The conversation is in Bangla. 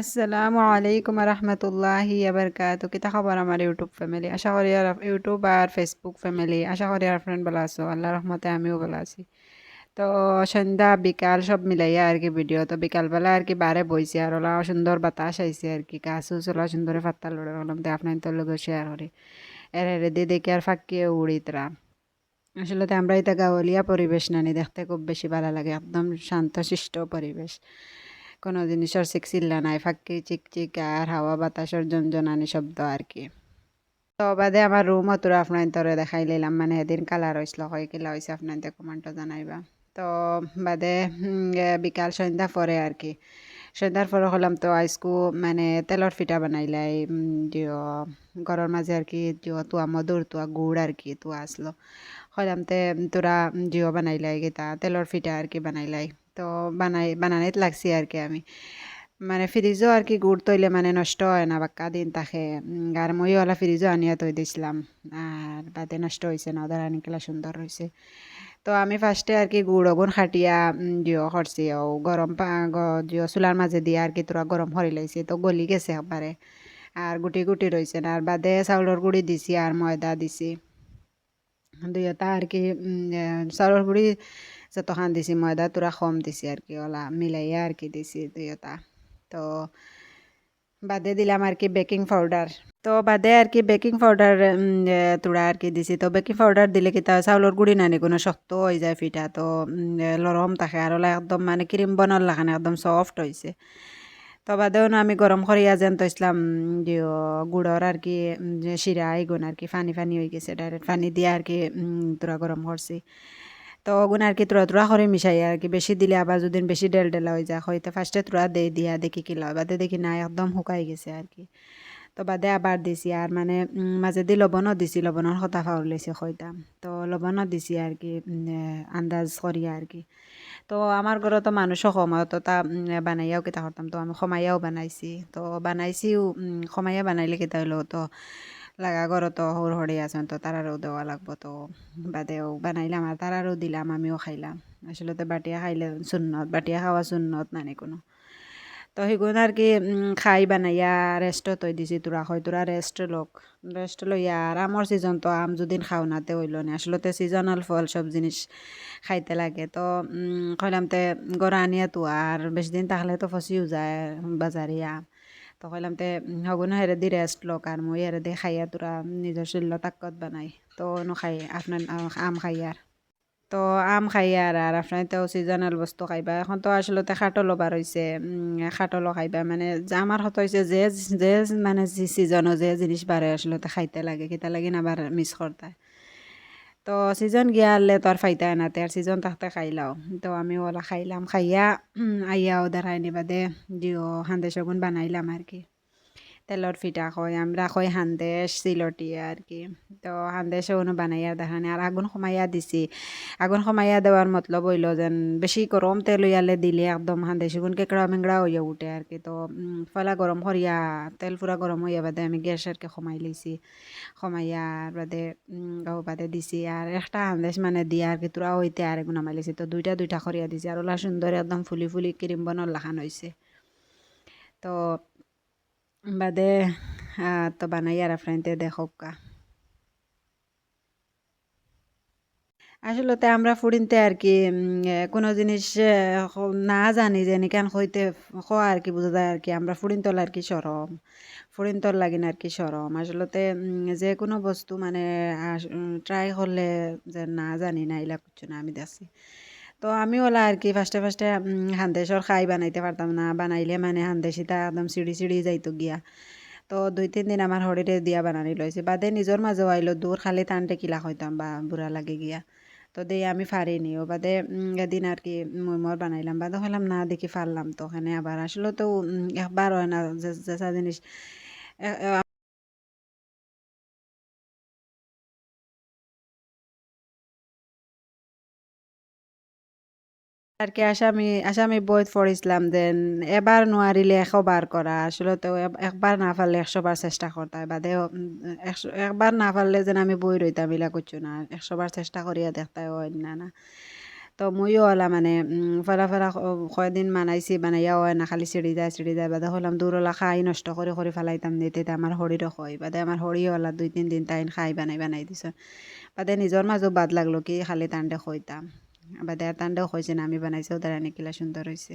আসসালামু আলাইকুম রহমতুল্লাহি আবরকাত কিতা খবর আমার ইউটিউব ফ্যামিলি? আশা করি আর ইউটিউব আর ফেসবুক ফ্যামিলি, আশা করি আর ফ্রেন্ড ভালো আছো। আল্লাহ রহমতে আমিও ভালো আছি। তো সন্ধ্যা, বিকাল সব মিলাইয়া আর কি ভিডিও তো বিকালবেলা আর কি বারে বইছে আর ওলা সুন্দর বাতাস আইছে আর কি। গাছ ওলা সুন্দর ফাত্তা লড়ে বললাম তো আপনার তোর লোক শেয়ার করি। এর এর দিয়ে দেখে আর ফাঁকিয়ে উড়ি তারা আসলে আমরা এটা গাঁৱলীয়া পরিবেশ নানি। দেখতে খুব বেশি ভালো লাগে। একদম শান্ত শিষ্ট পরিবেশ। কোনো জিনিসের চিকচিল্লা নাই, ফাঁকি, চিকচিক, আর হাওয়া বাতাসের জনজনানি শব্দ আর কি। তো বাদে আমার রুম তোরা আপনার তোরে দেখাই লইলাম মানে সেদিন কালার হয়েছিল হয় কিলা হয়েছে আপনার কমেন্টও জানাইবা। তো বাদে বিকাল সন্ধ্যা পরে আর কি। সন্ধ্যার পরে হলাম তো আইসকু মানে তেলর ফিটা বানাইলাই দিও ঘরের মাঝে আর কি দিও তুয়া মধুর তুয়া গুড় আর কি তুয়া আসলো হলাম তে তোরা জিও বানাইলাই গেতা তেলর ফিটা আর কি বানাইলাই তো বানাই বানানিত লাগছি আর কি আমি। মানে ফ্রিজও আর কি গুড় তৈলে মানে নষ্ট হয় না, বাক্কা দিন তাকে। আর মইও ওলা ফ্রিজও আনিয়া তৈ দিছিলাম। আর বাদে নষ্ট হয়েছে না, ওদের আনি কেলা সুন্দর হয়েছে তো আমি ফার্স্টে আর কি গুড় অগুন খাটিয়া জিও করছি ও গরম জিও চুলার মাঝে দিয়ে আর কি তোরা গরম হরি লাইছে। তো গলি গেছে একবারে। আর গুটি গুটি রয়েছে না। আর বাদে চাউলের গুড়ি দিছি আর ময়দা দিছি। দুইটা আর কি চাউলের গুড়ি যতখান দিছি ময়দা তোরা কম দিছি আর কি ওলা মিলাইয়া আর কি দিছি দুইটা তো বাদে দিলাম আর কি বেকিং পাউডার তো বাদে আর কি বেকিং পাউডার তোরা আর কি দিছি তো বেকিং পাউডার দিলে কি তা চাউলের গুড়ি নানি কোনো শক্ত হয়ে যায় ফিটা তো লরম থাকে আর ওলা একদম মানে ক্রিম বনার লাগানো একদম সফট হয়েছে তো বাদেও আমি গরম করিয়া যেন তো ইসলাম গুড়র আর কি শিরা এগুন আর কি ফানি ফানি হয়ে গেছে ডাইরেক্ট পানি দিয়ে আর কি তোরা গরম করছি তো ওগুন আর কি তোরা তোরা করে মিশাই আর কি? বেশি দিলে আবার যদি বেশি ডেল ডেলা হয়ে যায়, হয়তো ফার্স্টে তোরা দে দিয়া দেখি কি লয় বাদে দেখি না একদম শুকাই গেছে আর কি। তো বাদে আবার দিছি আর মানে মাঝে দি লবণও দিছি লবণের কথা ফাউল লৈছে হয়তাম তো লবণও দিছি আর কি আন্দাজ করিয়া আর কি। তো আমার ঘরতো মানুষও কম তো তা বানাইয়াও কেতা করতাম তো আমি সমাইয়াও বানাইছি। তো বানাইছিও সমাইয়া বানাইলে কেতা হইল তো লাগা ঘরতো সৰু সৰি আছেন, তো তারারও দেওয়া লাগবো, তো বাদেও বানাইলাম আর তারারও দিলাম, আমিও খাইলাম। আসলে বাটিয়া খাইলে সুন্নত বাটিয়া খাওয়া সুন্নত নানি কোনো। তো সেগুন আর কি খাই বানাইয়া রেস্ট তৈ দিছি তোরা হয় তোরা রেস্ট লোক রেস্ট লইয়া আর আমার সিজন তো আম যদিন খাও নাতে হইল না। আসলে সিজনাল ফল সব জিনিস খাইতে লাগে, তো কইলাম তে গড়া আনিয়া তো আর বেশি দিন তাহলে তো যায় বাজারিয়া তো কইলাম তে হগুন হেরে দি রেস্ট লোক আর মই হেরে দি খাইয়া তোরা নিজের শরীর তাকত বানাই। তো নো খাই আপনার আম খাইয়ার তো আম খাই আর আর আপনার তো সিজনাল বস্তু খাইবা এখন তো আসলে খাটলো বার হয়েছে খাটলো খাইবা মানে আমার হত হয়েছে যে যে মানে সিজনও যে জিনিস বাড়ে আসলে খাইতে লাগে কিতা লাগে না আবার মিস করতে তো সিজন গিয়া আনলে তো আর ফাইতা এনাতে আর সিজন থাকতে খাইলাও তো আমি ওলা খাইলাম, খাইয়া আইয়া ওদের হাইনি বাদে দিও হান্দে শগুন বানাইলাম আর কি। তেলর ফিটা কয়, আমরা কয় হান্দেশ সিলটিয়ে আর কি। তো হান্দেশ অনু বানাইয়া দেখানে, আর আগুন সমাইয়া দিছি। আগুন সমাইয়া দেওয়ার মতলব হইল যেন বেশি গরম তেল হইয়ালে দিলে একদম হান্দেশ গুণ কেঁকড়া মেংড়া হইয়া উঠে আর কি। তো ফলা গরম করিয়া তেল পুরা গরম হইয়া বাদে আমি গ্যাস আর কি সমাই লইছি সমাইয়া বাদে গাও বাদে দিছি। আর একটা হান্দেশ মানে দিয়া আর কি তোরা হইতে আর এগুলো নামাই তো দুইটা দুইটা করিয়া দিছি। আর ওলা সুন্দর একদম ফুলি ফুলি ক্রিম বনর লাখান হয়েছে তো বাদে তো বানাই আর ফ্রেন্ডে দেখোকা আসলে আমরা ফুড়িনতে আর কি কোনো জিনিস না জানি যে নিকান হইতে খোয়া আর কি বোঝা যায় আর কি আমরা ফুড়িনতল আর কি সরম ফুড়িনতল লাগিন আর কি সরম আসলতে যে কোনো বস্তু মানে ট্রাই করলে যে না জানি না এলা কিছু না আমি দেখছি তো আমি ওলা আর কি ফার্স্টে ফার্স্টে হান্দেশর খাই বানাইতে পারতাম না। বানাইলে মানে হান্দেশিটা একদম সিঁড়ি সিঁড়ি যাইতো গিয়া। তো দুই, তিন দিন আমার হরিরে দিয়া বানানি লইছে বাদে নিজের মাঝেও আইলো দূর খালি টানটে কিলা হইতাম বা বুড়া লাগে গিয়া। তো দিয়ে আমি ফারিনি ও বাদে এদিন আর কি মই বানাইলাম। বাদে হইলাম না, দেখি ফারলাম তো। ওখানে আবার আসলে তো একবার হয় না যে জিনিস আর কি আসামি আসামি বইত পড়িছিলাম দেন এবার নোৱাৰিলে এশবার করা আসলে তো একবার না পারলে একশো বার চেষ্টা করতে হয় বাদে একশো একবার না যেন আমি বই রইতাম ইলা করছ না একশো বার চেষ্টা করিয়া দেখতে হয় না না। তো মইও ওলা মানে ফেরা ফেরা কয়দিন মানাইছি বানাইয়া হয় না, খালি চিড়ি যায় চিড়ি যায়, বাদে হলাম দূরওয়ালা খাই নষ্ট করে করে ফেলাইতাম দিতে আমার শরীরও হয় বাদে আমার শরীর ওলা দুই, তিন দিন খাই, বানাই বানাই দিছ বাদে নিজর মাজও বাদ লাগল, কি খালি তান্ডে খইতাম বাদে আর তান্ডাও খইছে না আমি বানাইছি ওদের নিকিলা সুন্দর হয়েছে